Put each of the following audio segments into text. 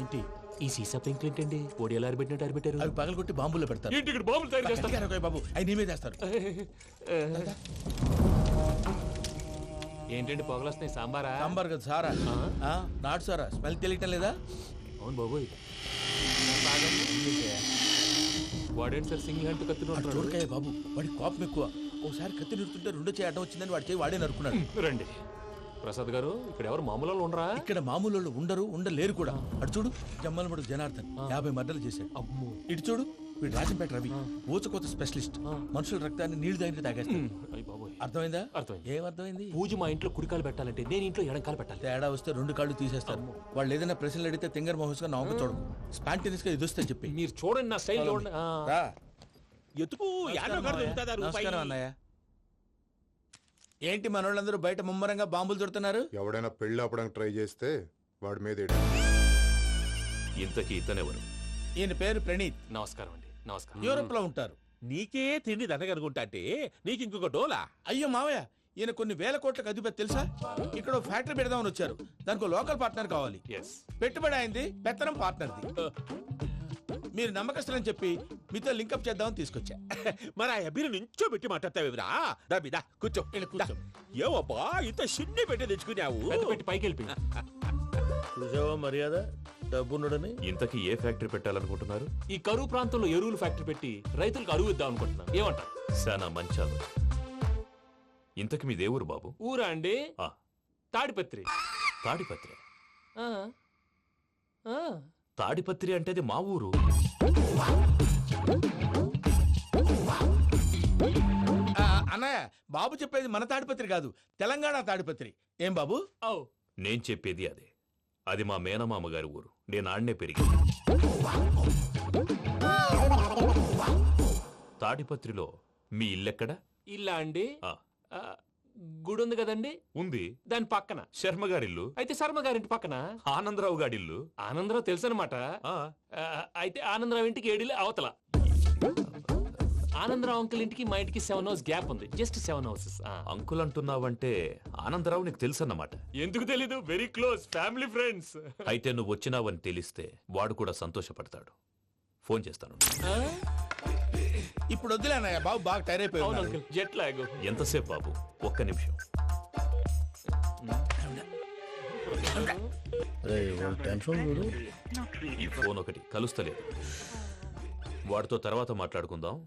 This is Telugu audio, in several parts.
ఏంటి? ఈ సీసా పెంకులు ఏంటండి ఓడి ఎలా అరబెట్టినట్టు అరబెట్టారు అవి పగలగొట్టి బాంబులో పెడతారు. ఏంటి ఇక్కడ బాబులు తయారు చేస్తారు? గట్టిగా బాబు. అవి నీ మీద వేస్తారు. ఏంటండి పొగలొస్తున్నాయి? సాంబారా? సాంబార్ కదా సారా? ఆ, నాటు సారా? స్మెల్ తెలియటం లేదా? అవును బాబోయ్ వాడేంటి సార్ సింగిల్ హ్యాండ్ కత్తిని వాడు చూడకాయ బాబు. వాడి కోపం ఎక్కువ. ఓసారి కత్తి నిరుతుంటే రెండో చేయడం వచ్చిందని వాడి చేయి వాడే నరుకున్నాడు. రండి. ప్రసాద్ గారు ఇక్కడ ఎవరు మామూలు వాళ్ళు ఉండరా? ఇక్కడ మామూలు వాళ్ళు ఉండరు ఉండలేరు కూడా. అటు చూడు జమ్మలమడు జనార్దన్ యాభై మర్డర్లు చేశాడు. అమ్మో. ఇటు చూడు వీడు రాజంపేట రవి ఊచకోత స్పెషలిస్ట్. మనుషుల రక్తాన్ని నీళ్ళు తాగితే తాగేస్తాడు. అర్థమైందా? అర్థమైంది. ఏమర్థమైంది పూజ మా ఇంట్లో కుడికాలు పెట్టాలంటే నేను ఇంట్లో ఎడంకాలు పెట్టాలి. తేడా వస్తే రెండు కాళ్ళు తీసేస్తారు. వాళ్ళు ఏదైనా ప్రశ్నలు అడిగితే తింగర్ మహోస్గా నవ్వు చూడకు స్పాంటినియస్గా ఇది వస్తే చెప్పి. మీరు చూడండి నా స్టైల్ నమస్కారం అన్నయ్య. దొరుకుతుందా రూపాయి? నమస్కారం అన్నయ్య ఏంటి మనోళ్ళందరూ బయట ముమ్మరంగా బాంబులు దొరుకుతున్నారు? ఎవడైనా పెళ్ళి ఆపడానికి ట్రై చేస్తే వాడి మీద ఎడి. ఇంతకీ ఇతనెవరు ఈయన పేరు ప్రణీత్. నమస్కారం అండి. నమస్కారం. యూరోప్లో ఉంటారు. నీకే తిండి దండగనుకుంటా అంటే నీకు ఇంకొక డోలా? అయ్యో మావయ్య ఈయన కొన్ని వేల కోట్లకు అధిపతి తెలుసా? ఇక్కడ ఓ ఫ్యాక్టరీ పెడదామని వచ్చారు. దానికి ఓ లోకల్ పార్ట్నర్ కావాలి. ఎస్ పెట్టుబడి అయింది పెత్తనం పార్ట్నర్ది. మీరు నమ్మకస్తులని చెప్పి మీతో లింకప్ చేద్దామని తీసుకొచ్చా. మరి ఆ అబ్బిని నుంచో పెట్టి మాట్లాడతావేమిరా దా బిదా కూర్చో. ఈడ కూర్చో. ఏవబ్బా ఇంత చిన్ని పెట్టి తెచ్చుకున్నావు? పెట్టి పైకి వెళ్ళిపోయి. చూసావా మర్యాద? డబ్బున్నడని? ఇంతకీ ఏ ఫ్యాక్టరీ పెట్టాలనుకుంటున్నారు? ఈ కరువు ప్రాంతంలో ఎరువులు ఫ్యాక్టరీ పెట్టి రైతులకు అరువు ఇద్దాం అనుకుంటున్నాను ఏమంటారు శానా మంచాలు. ఇంతకి మీ దేవురు బాబు? ఊరా అండి? ఆ. తాడిపత్రి. తాడిపత్రి. ఆ. ఆ. తాడిపత్రి అంటే అది మా ఊరు. ఆ, అన్నయ్య బాబు చెప్పేది మన తాడిపత్రి కాదు తెలంగాణ తాడిపత్రి. ఏం బాబు? ఔ. నేను చెప్పేది అదే. అది మా మేనమామ గారి ఊరు. నేను ఆడనే పెరిగి తాడిపత్రిలో మీ ఇల్లెక్కడ? ఇల్లా అండి? ఆ, ఆ, గుడి ఉంది కదండి? ఉంది. దాని పక్కన. శర్మ గారిల్లు అయితే శర్మ గారింటి పక్కన? ఆనందరావు గారిల్లు ఆనందరావు తెలుసు అనమాట ఆ, అయితే ఆనందరావు ఇంటికి ఏడిలే అవతల. ఆనందరావు అంకుల్ ఇంటికి మా ఇంటికి సెవెన్ హౌస్ గ్యాప్ ఉంది. Just seven houses. అంకుల్ అంటున్నావంటే ఆనందరావు నీకు తెలుసన్నమాట. ఎందుకు తెలీదు? వెరీ క్లోజ్ ఫ్యామిలీ ఫ్రెండ్స్ అయితే నువ్వు వచ్చినావని తెలిస్తే వాడు కూడా సంతోషపడతాడు. ఫోన్ చేస్తాను. ఇప్పుడు వద్దులే అన్నయ్య బాబు బాగా టైర్ అయిపోయి అవును ఉన్నాడు. అంకుల్ జెట్ లాగ్ ఎంతసేపు బాబు? ఒక్క నిమిషం. ఈ ఫోన్ ఒకటి కలుస్తలేదు. వాడితో తర్వాత మాట్లాడుకుందాం.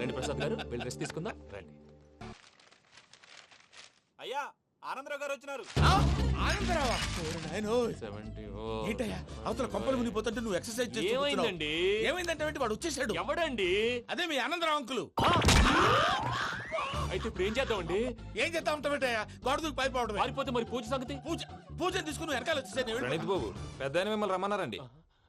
రండి ప్రసాద్ గారు వెళ్ళి రెస్ట్ తీసుకుందాం. రండి. అయ్యా ఆనందరావు గారు వచ్చినారు. ఆనందరావా? నాయనో సెవెంటీ ఏంటయ్యా అవతల కొంపలు మునిగిపోతుంటే నువ్వు ఎక్సర్సైజ్. ఏమైందండి? ఏమైందంటే ఏంటి? వాడు వచ్చేసాడు. ఎవడండి? అదే మీ ఆనందరావు అంకులు. అయితే ఇప్పుడు ఏం చేద్దామండి? ఏం చేస్తా ఉంటావేటయ్యా గోడ దూకి పైపోవడమే పారిపోతే మరి పూజ సంగతి? పూజ పూజ తీసుకుని వెనకాల వచ్చేసాను ప్రణీత్ బాబు పెద్ద మిమ్మల్ని రమ్మన్నారండి.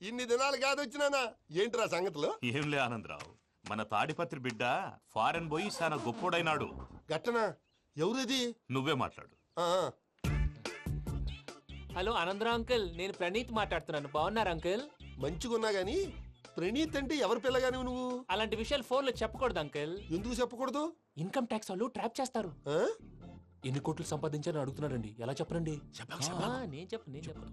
ఇన్ని దినాలు కాదు వచ్చినానా? ఏంట్రా సంగతులు? ఏంలే ఆనందరావు మన తాడిపత్రి బిడ్డ ఫారెన్ పోయి చాలా గొప్పోడైనాడు. గట్టనా? ఎవరిది? నువ్వే మాట్లాడు. ఆ, హలో ఆనందరావు అంకుల్ నేను ప్రణీత్ మాట్లాడుతున్నాను. బాగున్నారు అంకుల్? మంచిగున్నా గాని ప్రణీత్ అంటే ఎవరి పిల్లగాని నువ్వు? అలాంటి విషయాలు ఫోన్లో చెప్పకూడదు అంకుల్. ఎందుకు చెప్పకూడదు? ఇన్కమ్ ట్యాక్స్ వాళ్ళు ట్రాప్ చేస్తారు. ఆ? ఎన్ని కోట్లు సంపాదించారని అడుగుతున్నారండి? ఎలా చెప్పరండి ఆ, నేను చెప్పను నేను చెప్పను.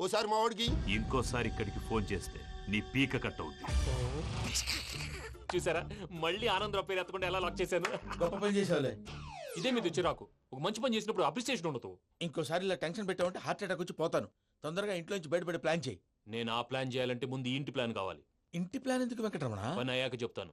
ఓసారి మా వాడికి ఇంకోసారి ఇక్కడికి ఫోన్ చేస్తే నీ పీక కట్ అవుద్ది. చూసారా? మళ్ళీ ఆనందరావు పేరు ఎత్తకుండా ఎలా లాక్ చేశాను? గొప్ప పని చేసేవాళ్ళే. ఇదే మీద చిరాకు ఒక మంచి పని చేసినప్పుడు అప్రిసియేషన్ ఉండదు. ఇంకోసారి ఇలా టెన్షన్ పెట్టామంటే హార్ట్ అటాక్ వచ్చి పోతాను. తొందరగా ఇంట్లో నుంచి బయటపడే ప్లాన్ చేయి. నేను ఆ ప్లాన్ చేయాలంటే ముందు ఈ ఇంటి ప్లాన్ కావాలి. ఇంటి ప్లాన్ ఎందుకు వెంకటరమణ? పని అయ్యాక చెప్తాను.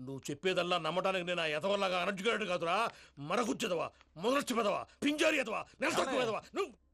నువ్వు చెప్పేదల్లా నమ్మటానికి నేను ఆ ఎతవల్లాగా అనర్జుకేటెడ్ కాదురా. మరగుచ్చదవా? మొదలచ్చి పెదవా? పింజారి ఎదవా? నెలసొక్కుదవా నువ్వు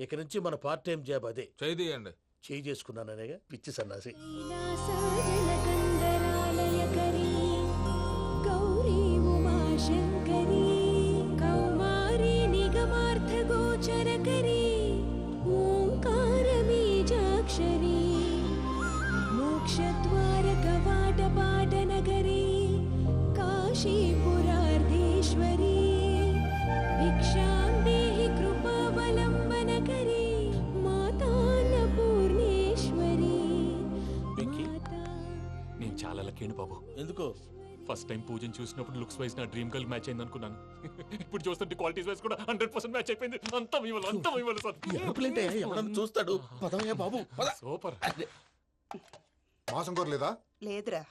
ఇక నుంచి మన పార్ట్ టైం జాబ్ అదే. చేయండి చేయి చేసుకున్నాననేగా పిచ్చి సన్నాసి. నాకేంటి బాబు. ఎందుకు? ఫస్ట్ టైం పూజను చూసినప్పుడు లుక్స్ వైజ్ నా డ్రీమ్ గర్ల్ మ్యాచ్ అయింది అనుకున్నాను. ఇప్పుడు చూస్తుంటే క్వాలిటీస్ వైజ్ కూడా హండ్రెడ్ పర్సెంట్ మ్యాచ్ అయిపోయింది. అంతా ఇవ్వాలి అంతా ఇవ్వాలి సార్. ఎప్పుడంటే ఎవడన్నా చూస్తాడు? బాబు సూపర్ మాసం కోరలేదా లేదురా.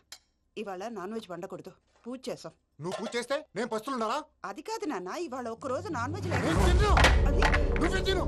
ఇవాళ నాన్ వెజ్ వండకూడదు. పూజ చేసాం. నువ్వు పూజ చేస్తే నేను పస్తులున్నానా అది కాదు నాన్న ఇవాళ ఒక్కరోజు నాన్ వెజ్ లేదు. నువ్వు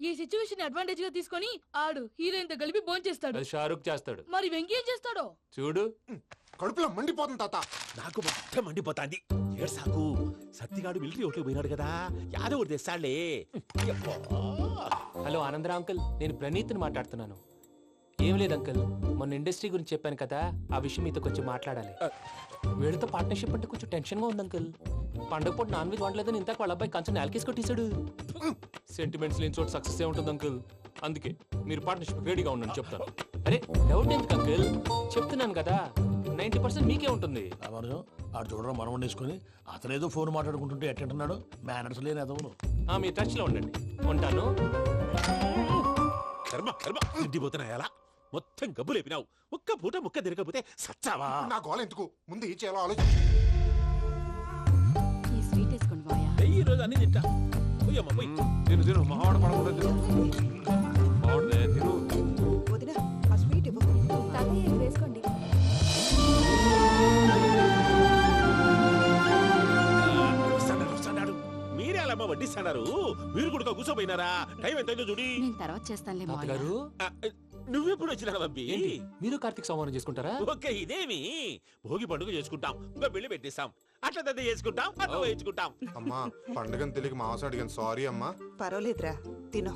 ఈ సిచ్యువేషన్ అడ్వాంటేజ్గా తీసుకొని ఆడు హీరోయిన్తో కలిపి బోన్ చేస్తాడు. అది షారుఖ్ చేస్తాడు. మరి వెంకీ ఏం చేస్తాడో? చూడు. కడుపులో మండిపోతుంది తాత. నాకు మొత్తం మండిపోతాంది. ఏడు సాకు. సత్తిగాడు మిలిటరీ ఓట్లకు పోయినాడు కదా. యాదవ్ ఒకటి తెస్తాడులే హలో ఆనందరా అంకుల్. నేను ప్రణీత్ని మాట్లాడుతున్నాను. ఏం లేదు అంకుల్. మొన్న ఇండస్ట్రీ గురించి చెప్పాను కదా. ఆ విషయం మీతో కొంచెం మాట్లాడాలి. వీళ్ళతో పార్ట్నర్షిప్ అంటే కొంచెం టెన్షన్గా ఉంది అంకుల్. పండగ పూట నాన్ వెజ్ వండలేదని ఇంతకు వాళ్ళ అబ్బాయి కంచెం నేలకేసి కొట్టేశాడు. సెంటిమెంట్స్ లేని చోట సక్సెస్ ఏ ఉంటుంది అంకుల్ అందుకే మీరు పార్ట్నర్షిప్ రెడీగా ఉండండి చెప్తాను. అరే డౌట్ ఎందుకు అంకుల్ చెప్తున్నాను కదా నైన్టీ పర్సెంట్ మీకే ఉంటుంది. రామానుజం ఆడు చూడడం మనం వండేసుకొని అతనేదో ఫోన్ మాట్లాడుకుంటుంటే ఎట్టంటున్నాడు? మేనర్స్ లేని అదవును ఆ, మీరు టచ్లో ఉండండి. ఉంటాను. కర్మ కర్మ. తిండిపోతున్నా ఎలా? మొత్తం గబ్బు లేపినావు. ఒక్క పూట ముక్క తిరగకపోతే సచ్చావా? నా గోల ఎందుకు? ముందు ఈ చేయాలో ఆలోచించు ఈ స్వీట్ వేసుకోండి మాయా ఈ రోజు అన్ని తింటా. తిను తిను. మహావాడ పడకుండా తిను. బాగుండే తిను. వదిన ఆ స్వీట్ ఇవ్వు. తాతయ్య వేసుకోండి. వస్తాడారు, వస్తాడారు. మీరే అలా అమ్మ వడ్డిస్తాడారు మీరు కూడా కూర్చోపోయినారా? టైం ఎంతైందో చూడి. నేను తర్వాత చేస్తానులే ఆ, నువ్వెప్పుడు వచ్చినా బంబి ఏంటి? మీరు కార్తీక్ సంహారం చేసుకుంటారా? ఓకే ఇదేమి. భోగి పండుగ చేసుకుంటాం. ఇంకా పెళ్ళి పెట్టేస్తాం. అట్లా దద్ద చేసుకుంటాం అట్లా వేయించుకుంటాం. అమ్మా పండుగని తెలియక మాసం అడిగాను సారీ అమ్మా. పర్వాలేదురా తినో.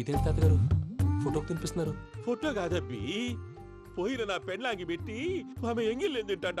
ఇదేంటి తాతగారు? ఫోటోకి తినిపిస్తున్నారు. ఫోటో కాదబ్బి పోయిన నా పెళ్ళాంగి పెట్టి ఆమె ఎంగిల్లేం తింటాడ?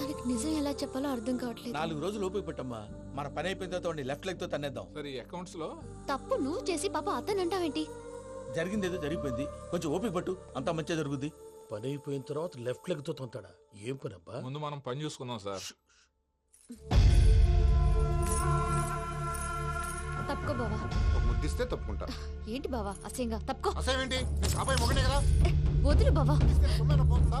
తనకి నిజం ఎలా చెప్పాలో అర్థం కావట్లేదు. నాలుగు రోజులు ఓపిక పెట్టమ్మా. మన పని అయిపోయిన తర్వాత లెఫ్ట్ లెగ్తో తన్నేద్దాం. సరే అకౌంట్స్లో? తప్పు నువ్వు చేసి పాప అతను అంటావేంటి? జరిగింది ఏదో జరిగిపోయింది. కొంచెం ఓపిక పట్టు అంతా మంచిగా జరుగుద్ది. పని అయిపోయిన తర్వాత లెఫ్ట్ లెగ్తో తొంతాడా? ఏం పని అబ్బా? ముందు మనం పని చూసుకుందాం సార్. తప్పుకో బావా. ఒక ముద్దిస్తే తప్పుకుంటా. ఏంటి బావా? అసహ్యంగా. తప్పుకో. అసేమేంటి నీ కాబోయే మొగనే కదా. వదులు బావా. తీసుకెళ్ళి సొమ్మేనా పోతుందా?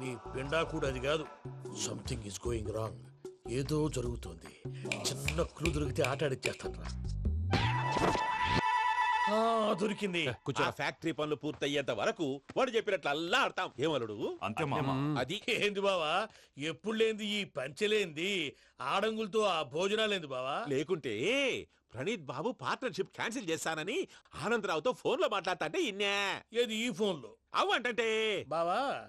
నీ పిండా కూడా అది కాదు. సంథింగ్ ఈస్ గోయింగ్ రాంగ్ ఏదో జరుగుతోంది. చిన్న క్లూ దొరికితే ఆట ఆడిచ్చేస్తాను రా. ఆ, దొరికింది. ఆ ఫ్యాక్టరీ పనులు పూర్తయ్యేంత వరకు వాడు చెప్పినట్లు అల్లా ఆడతాం. ఏమలుడు? అంతే మామ. అది ఏంది బావా? ఎప్పుడు లేంది ఈ పంచలేంది? ఆడంగులతో ఆ భోజనాలేంది బావా? లేకుంటే ప్రణీత్ బాబు పార్ట్నర్షిప్ క్యాన్సిల్ చేస్తానని ఆనందరావుతో ఫోన్లో మాట్లాడతాంటే ఇన్నే. ఏది ఈ ఫోన్లో? అవ్వంటే బావా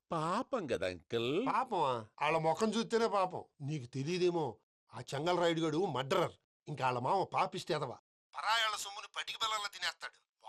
పాపం కదా అంకుల్. పాపం వాళ్ళ ముఖం చూస్తేనే పాపం. నీకు తెలియదేమో ఆ చెంగల్ రాయుడు గడు మర్డరర్. ఇంకా వాళ్ళ మామ పాపిస్తేదవా పరాయాళ్ళ సొమ్ముని పటికి బెల్లంలో తినేస్తాడు.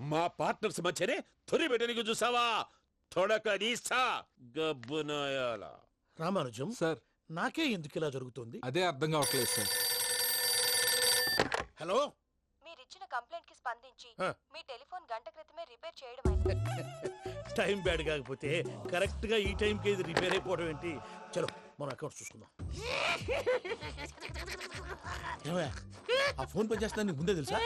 మా పార్ట్నర్స్ మధ్యనే తొలి పెట్టడానికి చూసావా? తొడక నీస్తా గబ్బునాయాల రామానుజం సార్. నాకే ఎందుకు ఇలా జరుగుతుంది? అదే అర్థం కావట్లేదు సార్. హలో? మీరిచ్చిన కంప్లైంట్కి స్పందించి. మీ టెలిఫోన్ గంట క్రితమే రిపేర్ చేయడం టైం బ్యాడ్ కాకపోతే కరెక్ట్గా ఈ టైంకి ఇది రిపేర్ అయిపోవడం ఏంటి? చలో. మన అకౌంట్ చూసుకుందాం ఏమయ్య, ఆ ఫోన్ పని చేస్తా నీకు ముందే తెలుసా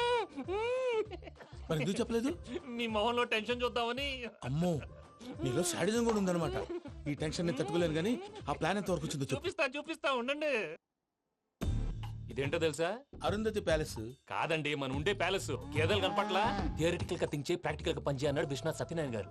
మరి ఎందుకు చెప్పలేదు మీ మొహంలో టెన్షన్ చూద్దామని అమ్మో నీలో శాడిజం కూడా ఉందన్నమాట ఈ టెన్షన్ని తట్టుకోలేను కానీ ఆ ప్లాన్ ఎంత వరకు వచ్చిందో చెప్పు చూపిస్తా చూపిస్తా ఉండండి ఇదేంటో తెలుసా? అరుంధతి ప్యాలెస్ కాదండి మన ఉండే ప్యాలెస్ గేదెలు కనపట్లా థియరిటికల్గా థింక్ చేయి ప్రాక్టికల్గా పనిచేయ అన్నాడు విశ్వనాథ్ సత్యనారాయణ గారు.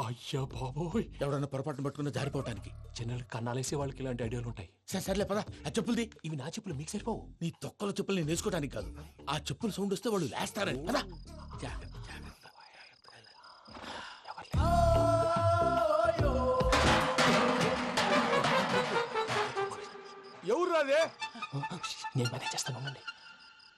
అయ్యా బాబోయ్. ఎవడన్నా పొరపాటున పట్టుకున్న జారిపోవటానికి. జనరల్ కన్నాలేసే వాళ్ళకి ఇలాంటి ఐడియాలు ఉంటాయి. సరే సర్లే పదా. ఆ చెప్పులది. ఇవి నా చెప్పులు మీకు సరిపోవు. నీ తొక్కల చెప్పులు నేను వేసుకోవడానికి కాదు. ఆ చెప్పులు సౌండ్ వస్తే వాళ్ళు లేస్తారని పదా. ఎవరు రాదే నేను మేనేజ్ చేస్తాను.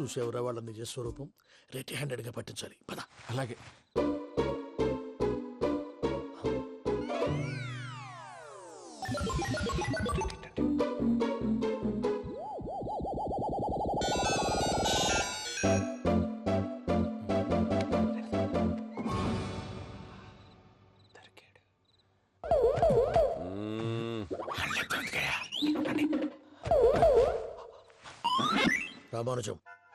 చూసేవరా వాళ్ళ నిజ స్వరూపం హ్యాండెడ్గా పట్టించాలి. పద. అలాగే.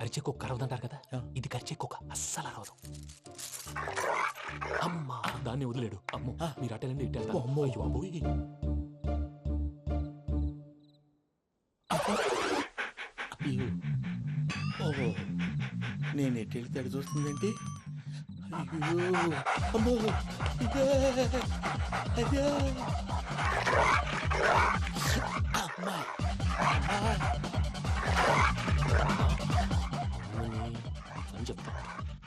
అరిచే కుక్క అరవదంటారు కదా ఇది కరిచే కుక్క అస్సలు అరవదు. అమ్మా దాన్ని వదిలేడు. అమ్మో మీరు అటెండి ఇటు అమ్మో. అయ్యో. అయ్యో. ఓహో. నేను ఎటు వెళ్తే అటు చూస్తుందేంటి? అయ్యో. అమ్మో. ఇదే అదే అమ్మా.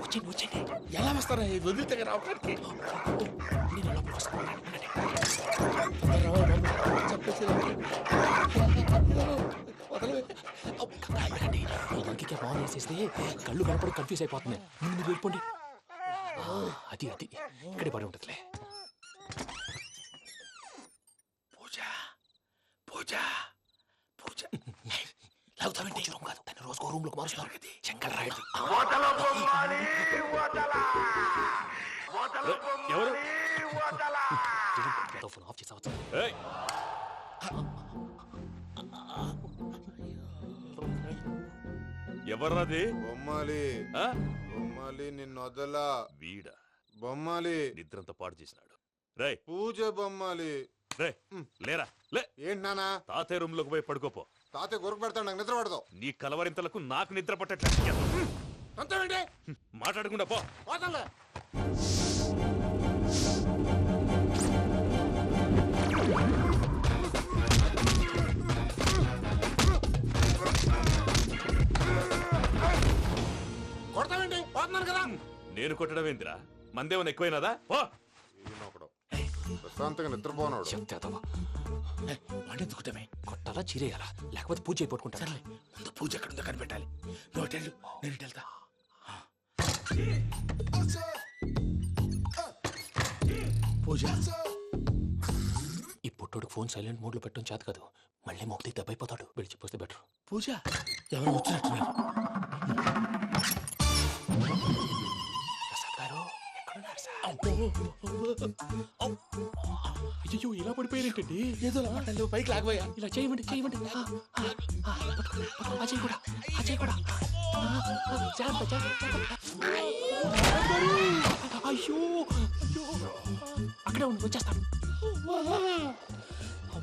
వచ్చేయండి వచ్చేయండి ఎలా వస్తారా ఇది వదిలితే కదా రావడానికి నేను లోపలికి వస్తాను చెప్పేసి వదలవే కంగారు వేసేస్తే కళ్ళు కనపడి కన్ఫ్యూజ్ అయిపోతున్నాయి ముందు మీరు వెళ్ళిపోండి అది అది ఇక్కడే పడి ఉంటుందిలే పూజ పూజ పూజ లాగుతామంటే రూమ్ కాదు. దాన్ని రోజుకో రూమ్లోకి మారుస్తున్నారు కదా చెంకల్ రాయడు. ఎవరు? ఫోన్ ఆఫ్ చేసావచ్చు! ఎవర్రాది? బొమ్మాలి. ఆ? బొమ్మాలి నిన్ను వదలా వీడా. బొమ్మాలి. నిద్రంతా పాడు చేసినాడు. రేయ్! పూజ బొమ్మాలి. రే లేరా? లే. ఏంటి నానా తాతయ్య రూమ్లోకి పోయి పడుకోపో. తాతయ్య గురకు పెడతాడు నాకు నిద్ర పడదు. నీ కలవరింతలకు నాకు నిద్ర పట్టట్లేదు. అంతేంటి మాట్లాడకుండా పో. పోతాలే కొడతావేంటి పోతున్నాను కదా. నేను కొట్టడం ఏందిరా? మందేమన్నా ఎక్కువైనదా? పో. ప్రశాంతంగా నిద్రపోనాడు. వాడెందుకుంటామే కొట్టాలా చీరేయాలా? లేకపోతే పూజ అయిపోట్టుకుంటా సర్లే ముందు పూజ ఎక్కడ ఉందో కనిపెట్టాలి. నువ్వు అటు వెళ్ళు నేను ఇటు వెళ్తా. పూజ? ఈ పుట్టోడికి ఫోన్ సైలెంట్ మోడ్లో పెట్టడం చేత కాదు. మళ్ళీ మొక్కి దెబ్బైపోతాడు. విడిచిపోతే బెటర్. పూజ? ఎవరు వచ్చినట్టున్నారు ప్రసాద్ గారు ఎక్కడున్నారు సార్ అబ్బో. అయ్యో ఇలా పడిపోయారేంటండి ఏదో లమాటాలు పైకి లాగబోయా? ఇలా చేయమండి చేయమండి. కూడా కూడా. జాగ్రత్త. అయ్యో! అక్కడే ఉండి వచ్చేస్తాను.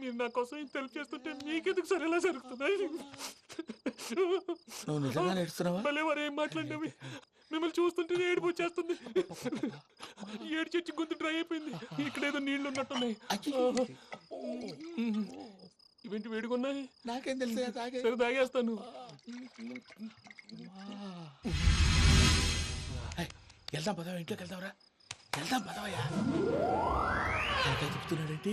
మీరు నా కోసం ఇంత హెల్ప్ చేస్తుంటే మీకెందుకు సరే ఎలా జరుగుతున్నాయి? నువ్వు నిజంగా నేర్చుతున్నావా భలే వారు ఏం మాట్లాడినవి? మిమ్మల్ని చూస్తుంటే ఏడుపు వచ్చేస్తుంది. ఏడు చెట్టు గొంతు డ్రై అయిపోయింది. ఇక్కడ ఏదో నీళ్ళు ఉన్నట్టున్నాయి. ఇవేంటి వేడుకున్నాయి నాకేం తెలుసు సరే తాగేస్తాను. వెళ్దాం పదవా ఇంట్లోకి వెళ్దాంరా. వెళ్దాం పదవయ్యా చెప్తున్నాడేంటి?